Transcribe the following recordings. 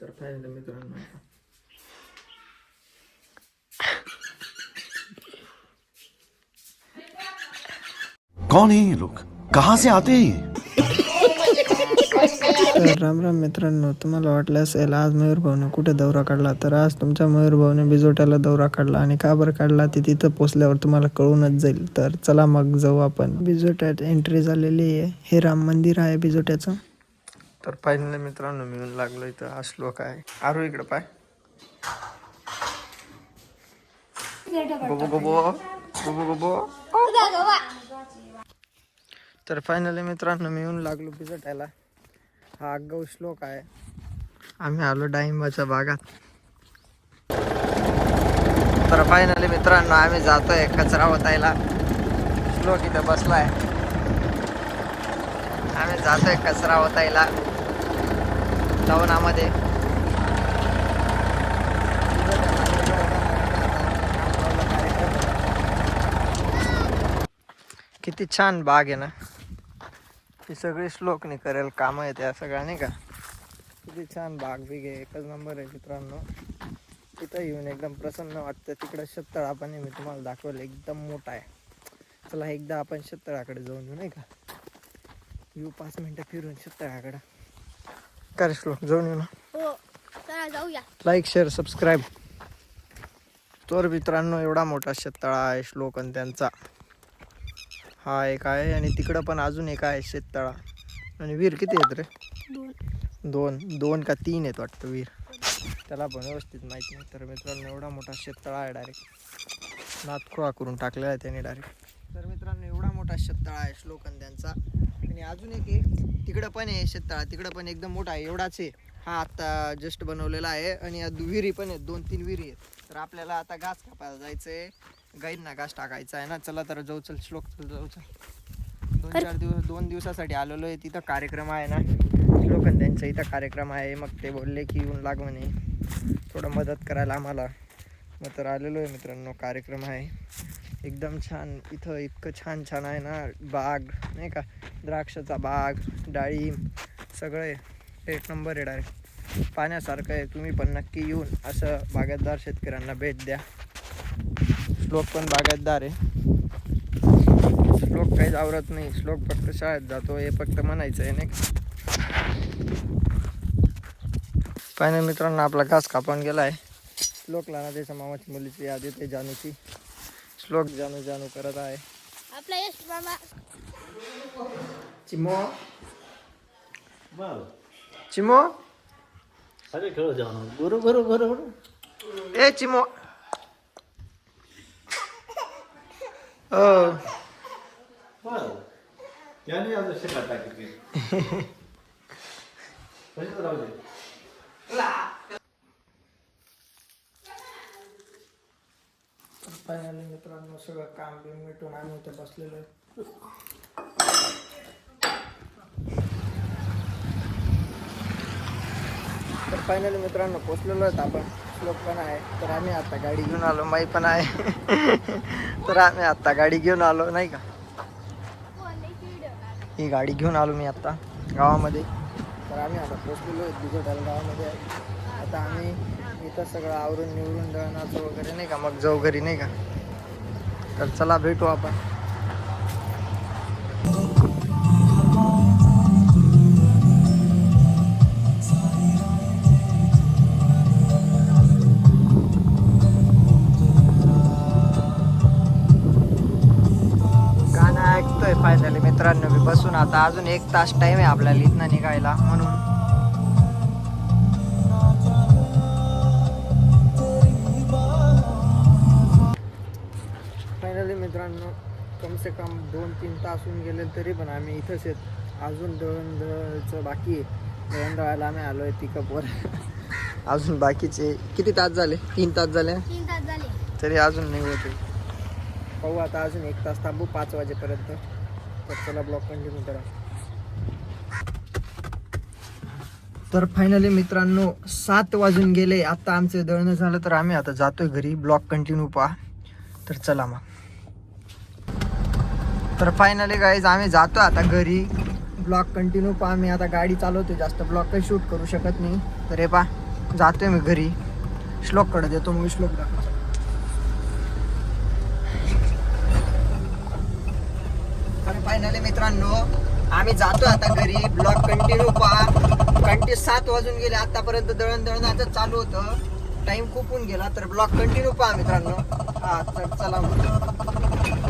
तर फायनली मित्रांनो आता कौन है ये लोग? कहाँ से आते हैं ये? तर राम राम मित्रांनो तुम्हाला वाटलं असेल आज मयूर भाऊने कुठे दौरा काढला तर आज तुमच्या मयूर भाऊने बिजोट्याला दौरा काढला आणि का बरं काढला ते तिथं पोचल्यावर तुम्हाला कळूनच जाईल. तर चला मग जाऊ आपण. बिजोट्यात एंट्री झालेली आहे. हे राम मंदिर आहे बिजोट्याचं. तर फायनली मित्रांनो मिळून लागलो इथं. हा श्लोक आहे. आरू इकडे पाय. गोबो गोबो गोबो गोबो. तर फायनली मित्रांनो मी येऊन लागलो बिजटायला हा आगाऊ श्लोक आहे. आम्ही आलो डाळिंबाच्या भागात तर फायनली मित्रांनो आम्ही जातोय कचरा होतायला श्लोक इथं बसलाय. आम्ही जातोय कचरा होतायला लवणामध्ये. किती छान बाग आहे ना. ही सगळी श्लोकनी करेल कामं आहेत या सगळ्या नाही का? किती छान बाग बिग आहे. एकच नंबर आहे मित्रांनो. तिथं येऊन एकदम प्रसन्न वाटतं. तिकडं शेततळा पण मी तुम्हाला दाखवलं. एकदम मोठा आहे. चला एकदा आपण शेततळाकडे जाऊन येऊ नाही का? येऊ पाच मिनटं फिरून शेततळाकडं कर श्लोक? जाऊन येऊ ना. हो चला जाऊया. लाईक शेअर सबस्क्राईब तर मित्रांनो एवढा मोठा शेततळा आहे श्लोक आणि त्यांचा. हा एक आहे आणि तिकडं पण अजून एक आहे शेततळा. आणि वीर किती आहेत रे? दोन. दोन. दोन का तीन आहेत वाटतं वीर. त्याला पण व्यवस्थित माहीत नाही. तर मित्रांनो एवढा मोठा शेततळा आहे डायरेक्ट नातखुळा करून टाकलेला आहे त्याने डायरेक्ट तर मित्रांनो एवढा मोठा शेततळा आहे श्लोकन त्यांचा. आणि अजून एक आहे तिकडं पण आहे शेततळा तिकडं पण एकदम मोठा आहे एवढाच आहे. हा आत्ता जस्ट बनवलेला आहे आणि या विहिरी पण आहेत दोन तीन विहिरी आहेत. तर आपल्याला आता घास कापायला जायचं आहे गाईंना घास टाकायचा आहे ना. चला तर जाऊ चल श्लोक चल जाऊ चल. दोन चार दिवस दोन दिवसासाठी आलेलो आहे तिथं कार्यक्रम आहे ना. श्लोकन त्यांच्या इथं कार्यक्रम आहे. मग ते बोलले की येऊन लाग म्हणे. थोडं मदत करायला आम्हाला. मग तर आलेलो आहे मित्रांनो कार्यक्रम आहे. एकदम छान इथं इतकं छान छान आहे ना बाग नाही का? द्राक्षाचा बाग डाळिंब सगळं आहे. एक नंबर आहे डायरेक्ट पाण्यासारखं आहे. तुम्ही पण नक्की येऊन असं बागायतदार शेतकऱ्यांना भेट द्या. श्लोक पण बागायतदार आहे. श्लोक काहीच आवरत नाही. श्लोक फक्त शाळेत जातो. हे फक्त म्हणायचं आहे नाही का? मित्रांना मित्रांनो आपला घास कापून गेला आहे श्लोकला ना त्याच्या मामाची मुलीची याद येते जाण्याची श्लोक जानू जानू करत आहे. आपला यश मामा चिमो. चिमो. सगळे खेळ जाणं बरं बरं बरं बरं ए चिमो. आज कशी फायनली मित्रांनो सगळं काम बिम मिटून आम्ही इथे बसलेलो आहे. तर फायनली मित्रांनो पोचलेलो आहेत आपण. श्लोक पण आहे तर आम्ही आता गाडी घेऊन आलो. माई पण आहे. तर आम्ही आता गाडी घेऊन आलो नाही का? ही गाडी घेऊन आलो मी आता गावामध्ये. तर आम्ही आता पोचलेलो आहे बिजोटाला गावामध्ये. आहे आता आम्ही इथं सगळं आवरून निवरून दळणाचं वगैरे नाही का? मग जाऊ घरी नाही का? तर चला भेटू आपण. गाणं ऐकतोय फायनली मित्रांनो मी बसून. आता अजून एक तास टाईम आहे आपल्याला इथनं निघायला म्हणून. फायनली मित्रांनो कम से कम दोन तीन तास होऊन गेले तरी पण आम्ही इथंच आहेत. अजून दळण दळायचं बाकी आहे. दळण दळायला आम्ही आलो आहे पिकअपवर. अजून बाकीचे किती तास झाले? तीन तास झाले? तीन तास झाले. तरी अजून नाही होते पाहू आता अजून एक तास थांबू पाच वाजेपर्यंत. तर चला ब्लॉक कंटिन्यू करा. तर फायनली मित्रांनो सात वाजून गेले. आता आमचं दळणं झालं तर आम्ही आता जातोय घरी. ब्लॉक कंटिन्यू पहा. तर चला मग. तर फायनली गाईज आम्ही जातो आता घरी. ब्लॉक कंटिन्यू पहा मी. आता गाडी चालवते जास्त. ब्लॉक काही शूट करू शकत नाही. तर हे पा जातोय मी घरी. श्लोककडे देतो मग श्लोक दाखव. फायनली मित्रांनो आम्ही जातो आता घरी. ब्लॉक कंटिन्यू पहा. कंटिन्यू सात वाजून गेले. आतापर्यंत दळण दळण आता चालू होतं. टाइम खूप होऊन गेला. तर ब्लॉक कंटिन्यू पहा मित्रांनो. हा तर चला मग.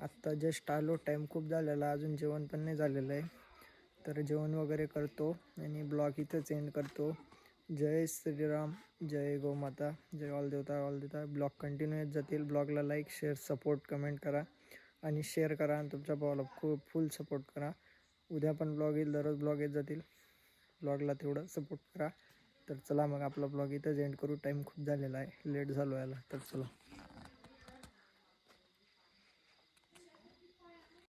आत्ता जस्ट आलो. टाईम खूप झालेला. अजून जेवण पण नाही झालेलं आहे. तर जेवण वगैरे करतो आणि ब्लॉग इथंच एंड करतो. जय श्रीराम जय गोमाता जय ऑल देवता ऑल देवता. ब्लॉग कंटिन्यू येत जातील. ब्लॉगला लाईक शेअर सपोर्ट कमेंट करा. आणि शेअर करा आणि तुमच्या भावाला खूप फुल सपोर्ट करा. उद्या पण ब्लॉग येईल. दररोज ब्लॉग येत जातील. ब्लॉगला तेवढं सपोर्ट करा. तर चला मग आपला ब्लॉग इथंच एंड करू. टाईम खूप झालेला आहे. लेट झालो याला. तर चला.